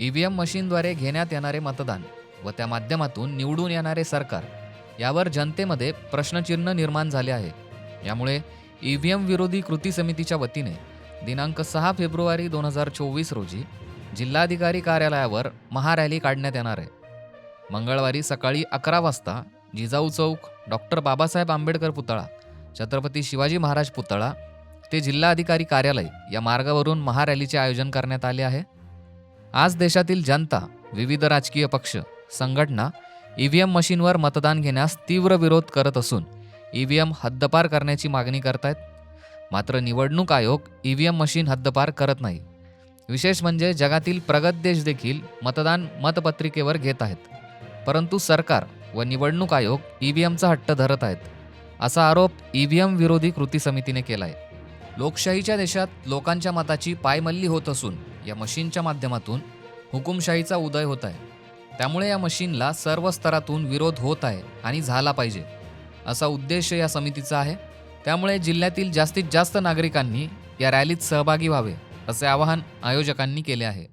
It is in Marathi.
ईव्हीएम मशीनद्वारे घेण्यात येणारे मतदान व त्या माध्यमातून निवडून येणारे सरकार यावर जनतेमध्ये प्रश्नचिन्ह निर्माण झाले आहे. यामुळे ईव्हीएम विरोधी कृती समितीच्या वतीने दिनांक सहा फेब्रुवारी दोन हजार चोवीस रोजी जिल्हाधिकारी कार्यालयावर महारॅली काढण्यात येणार आहे. मंगळवारी सकाळी अकरा वाजता जिजाऊ चौक डॉक्टर बाबासाहेब आंबेडकर पुतळा छत्रपती शिवाजी महाराज पुतळा ते जिल्हाधिकारी कार्यालय या मार्गावरून महारॅलीचे आयोजन करण्यात आले आहे. आज देशातील जनता विविध राजकीय पक्ष संघटना ईव्हीएम मशीनवर मतदान घेण्यास तीव्र विरोध करत असून ईव्हीएम हद्दपार करण्याची मागणी करतायत. मात्र निवडणूक आयोग ईव्हीएम मशीन हद्दपार करत नाही. विशेष म्हणजे जगातील प्रगत देश देखील मतदान मतपत्रिकेवर घेत आहेत. परंतु सरकार व निवडणूक आयोग ईव्हीएमचा हट्ट धरत आहेत. असा आरोप ईव्हीएम विरोधी कृती समितीने केला आहे लोकशाहीच्या देशात लोकांच्या मताची पायमल्ली होत असून या मशीनच्या माध्यमातून हुकुमशाहीचा उदय होत आहे. त्यामुळे या मशीनला सर्व स्तरातून विरोध होत आहे आणि झाला पाहिजे असा उद्देश या समितीचा आहे. त्यामुळे जिल्ह्यातील जास्तीत जास्त नागरिकांनी या रॅलीत सहभागी व्हावे असे आवाहन आयोजकांनी केले आहे.